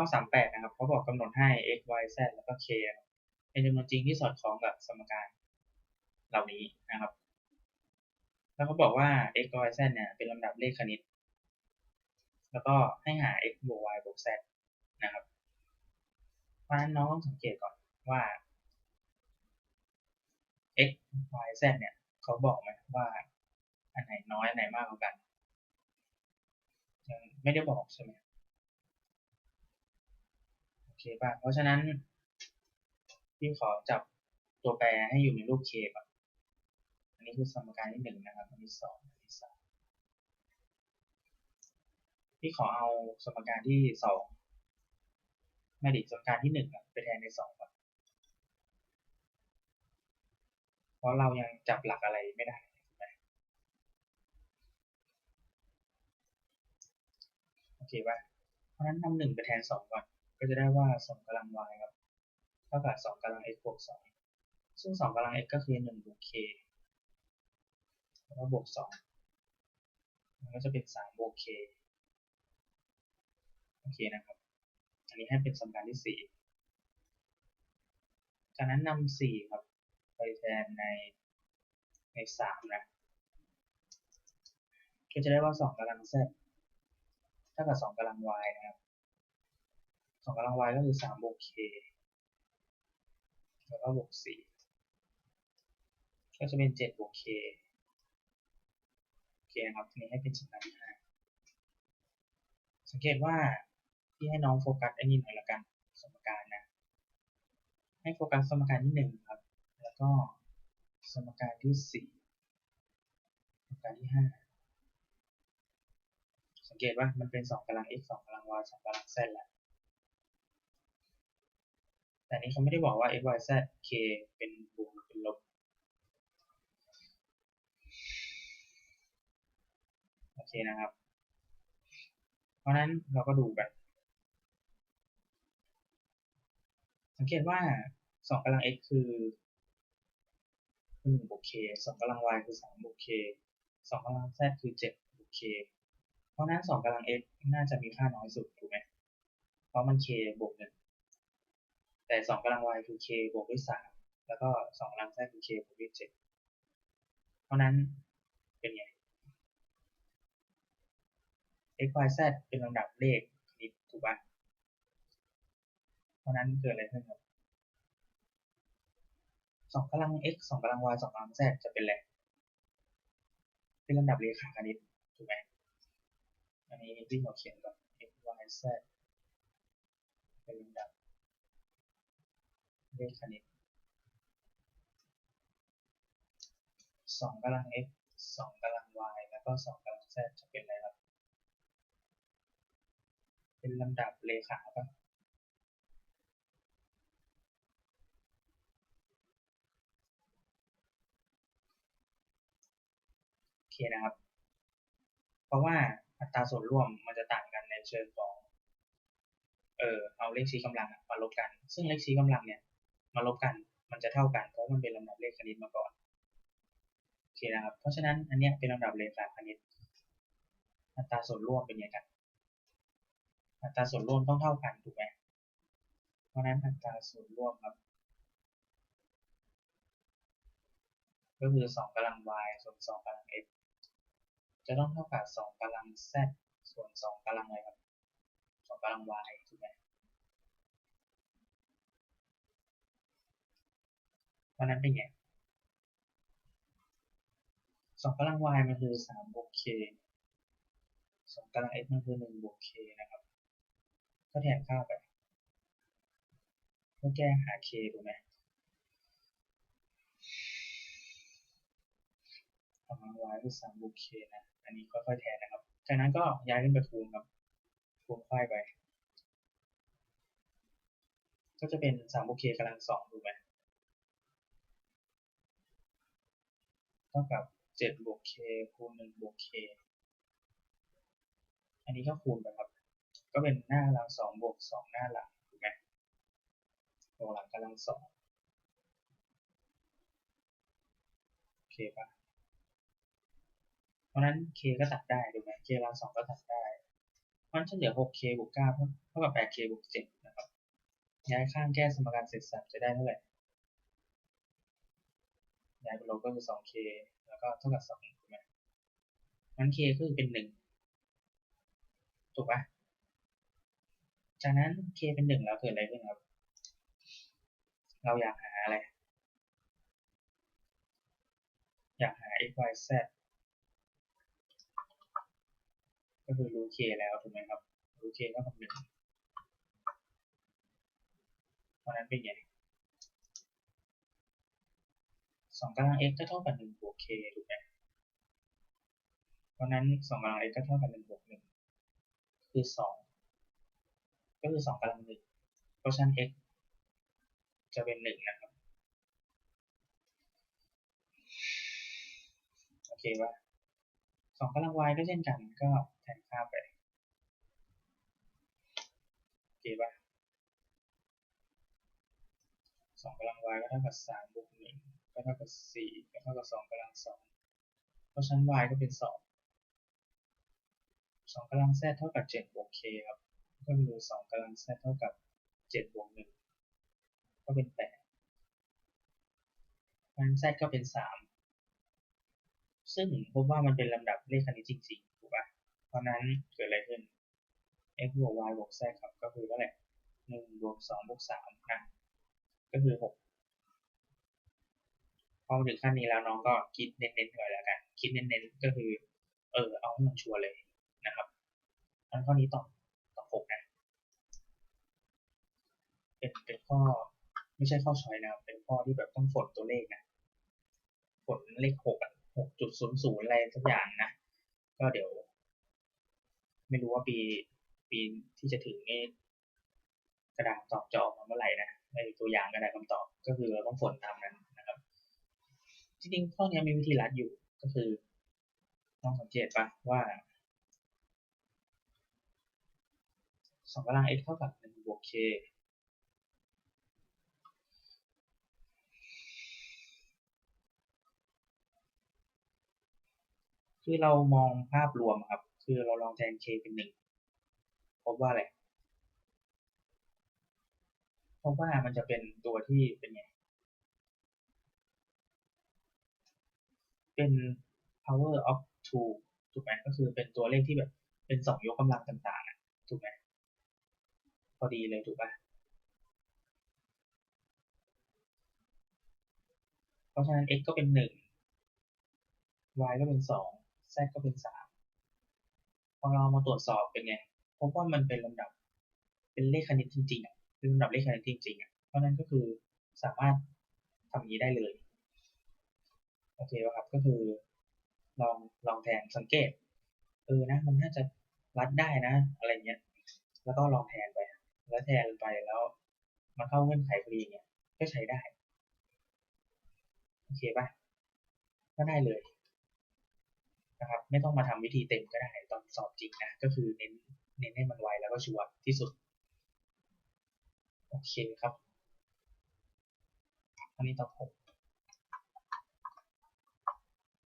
ข้อสามแปดนะครับเขาบอกกำหนดให้ x y z แล้วก็ k เป็นจำนวนจริงที่สอดคล้องกับสมการเหล่านี้นะครับ แล้วเขาบอกว่า x y z เนี่ยเป็นลำดับเลขคณิต แล้วก็ให้หา x บวก y บวก z นะครับ เพราะฉะนั้นน้องต้องสังเกตก่อนว่า x y z เนี่ยเขาบอกไหมว่าอันไหนน้อยอันไหนมากกว่ากันยังไม่ได้บอกใช่ไหม โอเคป่ะเพราะฉะนั้นพี่ขอจับตัวแปรให้อยู่ในรูป k ก่อนอันนี้คือสมการที่หนึ่งนะครับ อันที่สองอันที่สามพี่ขอเอาสมการที่สองไม่ดิสมการที่หนึ่งไปแทนในสองก่อนเพราะเรายังจับหลักอะไรไม่ได้โอเคป่ะเพราะฉะนั้นนำหนึ่งไปแทนสองก่อน ก็จะได้ว่าสองกำลัง y ครับ เท่ากับสองกำลัง x บวกสองซึ่งสองกำลัง x ก็คือหนึ่งบวก k แล้วก็บวกสองมันก็จะเป็นสามบวก k โอเคนะครับ อันนี้ให้เป็นสมการที่สี่จากนั้นนำสี่ครับ ไปแทนในในสามนะ ก็จะได้ว่าสองกำลัง z เท่ากับสองกำลัง y นะครับ สองกำลัง y ก็คือสามบวก k แล้วก็บวกสี่ก็จะเป็นเจ็ดบวก k โอเคนะครับทีนี้ให้เป็นสมการที่ห้าสังเกตว่าที่ให้น้องโฟกัสไอ้นี่หน่อยละกันสมการนะ ให้โฟกัสสมการที่หนึ่งครับ แล้วก็สมการที่สี่สมการที่ห้าสังเกตว่ามันเป็นสองกำลัง x สองกำลัง y สองกำลัง z แหละ แต่นี้เขาไม่ได้บอกว่า x y z k เป็นบวกหรือเป็นลบโอเคนะครับ เพราะนั้นเราก็ดูกัน สังเกตว่าสองกำลัง x คือหนึ่งบวก k สองกำลัง y คือสามบวก k สองกำลัง z คือเจ็ดบวก k เพราะนั้นสองกำลัง x น่าจะมีค่าน้อยสุดถูกไหมเพราะมัน k บวกหนึ่ง แต่สองกำลัง y คือ k บวกด้วยสามแล้วก็สองกำลัง z คือ k บวกด้วยเจ็ดเพราะนั้นเป็นไง x y z เป็นลำดับเลขคณิตถูกปะเพราะนั้นเกิดอะไรขึ้นครับสองกำลัง x สองกำลัง y สองกำลัง z จะเป็นอะไร เป็นลำดับเลขาคณิตถูกไหมอันนี้ที่เราเขียนก่อน x y z เป็นลำดับ เลขคณิตสองกำลัง x สองกำลัง y แล้วก็สองกำลัง z จะเป็นอะไรครับ เป็นลำดับเลขาปะโอเคนะครับ เพราะว่าอัตราส่วนร่วมมันจะต่างกันในเชิงของ เออเอาเลขชี้กำลังมาลบกัน ซึ่งเลขชี้กำลังเนี่ย มาลบกันมันจะเท่ากันเพราะมันเป็นลำดับเลขคณิตมาก่อนโอเคนะครับ เพราะฉะนั้นอันนี้เป็นลำดับเลขาคณิต อัตราส่วนร่วมเป็นไงกัน อัตราส่วนร่วมต้องเท่ากันถูกไหมเพราะนั้นอัตราส่วนร่วมครับ ก็คือสองกำลัง y ส่วนสองกำลัง x จะต้องเท่ากับสองกำลัง z ส่วนสองกำลังอะไรครับสองกำลัง y ถูกไหม ราะนั้นเป็นไงสองกำลัง y มันคือสามบวก k สองกำลัง x มันคือหนึ่งบวก k นะครับ ก็แทนค่าไปเพื่อแก้หา k ถูกไหมกำลัง y คือสามบวก k นะ อันนี้ค่อยๆแทนนะครับ จากนั้นก็ย้ายขึ้นไปคูณครับ คูณค่อยไป ก็จะเป็นสามบวก k กำลังสองถูกไหม เท่ากับเจ็ดบวก k คูณหนึ่งบวก k อันนี้ก็คูณไปครับ ก็เป็นหน้าหลังสองบวกสองหน้าหลังถูกไหมบวกหลังกำลังสองโอเคปะเพราะนั้น k ก็ตัดได้ถูกไหม k หลังสองก็ตัดได้มันจะเหลือ 6k บวก9เท่ากับ 8k บวก7นะครับ ย้ายข้างแก้สมการเสร็จสับจะได้เท่าไหร่ ย้ายไปลบก็คือ 2k แล้วก็เท่ากับ2ถูกไหมงั้น k ก็คือเป็น 1 ถูกปะจากนั้น k เป็น 1 แล้วเกิดอะไรขึ้นครับ เราอยากหาอะไร อยากหา x y z ก็คือรู้ k แล้วถูกไหมครับ รู้ k เท่ากับ1เพราะนั้นเป็นไง สองกำลัง x ก็เท่ากับหนึ่งบวก k ถูกไหมเพราะนั้นสองกำลัง x ก็เท่ากับหนึ่งบวกหนึ่งคือสองก็คือสองกำลังหนึ่งเพราะฉะนั้น x จะเป็นหนึ่งนะครับโอเคป่ะสองกำลัง y ก็เช่นกันก็แทนค่าไปโอเคป่ะสองกำลัง y ก็เท่ากับสามบวกหนึ่ง ก็เท่ากับสี่ก็เท่ากับสองกำลังสองเพราะฉะนั้น y ก็เป็นสองสองกำลัง z เท่ากับเจ็ดบวก k ครับ ก็คือสองกำลัง z เท่ากับเจ็ดบวกหนึ่งก็เป็นแปดมัน z ก็เป็นสามซึ่งพบว่ามันเป็นลำดับเลขคณิตจริงๆถูกป่ะเพราะนั้นเกิดอะไรขึ้น x บวก y บวก z ครับ ก็คือเท่าไหร่หนึ่งบวกสองบวกสามนะ ก็คือหก พอมาถึงขั้นนี้แล้วน้องก็คิดเน้นๆหน่อยแล้วกัน คิดเน้นๆก็คือ เออ เอาให้มันชัวร์เลยนะครับอันข้อนี้ตอบตอบหกนะเป็นเป็นข้อไม่ใช่ข้อช้อยนะเป็นข้อที่แบบต้องฝนตัวเลขนะฝนเลขหกหกจุดศูนย์ศูนย์อะไรสักอย่างนะก็เดี๋ยว ไม่รู้ว่าปีปีที่จะถึงนี่กระดาษตอบจะออกมาเมื่อไหร่นะในตัวอย่างกระดาษคำตอบก็คือเราต้องฝนตามนั้นนะ จริงๆข้อนี้มีวิธีรัดอยู่ก็คือลองสังเกตปะว่าสองกำลัง x เท่ากับหนึ่งบวก k คือเรามองภาพรวมครับ คือเราลองแทน k เป็นหนึ่งพบว่าอะไรพบว่ามันจะเป็นตัวที่เป็นไง เป็น power of two ถูกไหมก็คือเป็นตัวเลขที่แบบเป็นสองยกกำลังต่างๆถูกไหมพอดีเลยถูกปะเพราะฉะนั้น x ก็เป็นหนึ่ง y ก็เป็นสอง z ก็เป็นสามพอเรามาตรวจสอบเป็นไงพบว่ามันเป็นลำดับเป็นเลขคณิตจริงๆอะเป็นลำดับเลขคณิตจริงๆอะเพราะนั้นก็คือสามารถทำนี้ได้เลย โอเคป่ะครับก็คือ ลองลองแทนสังเกตเออนะ มันน่าจะรัดได้นะอะไรเงี้ย แล้วก็ลองแทนไป แล้วแทนไปแล้วมันเข้าเงื่อนไขพอดีเงี้ยก็ใช้ได้โอเคป่ะก็ได้เลยนะครับไม่ต้องมาทำวิธีเต็มก็ได้ตอนสอบจริงนะก็คือเน้นเน้นให้มันไวแล้วก็ชัวร์ที่สุดโอเคครับอันนี้ตอบหก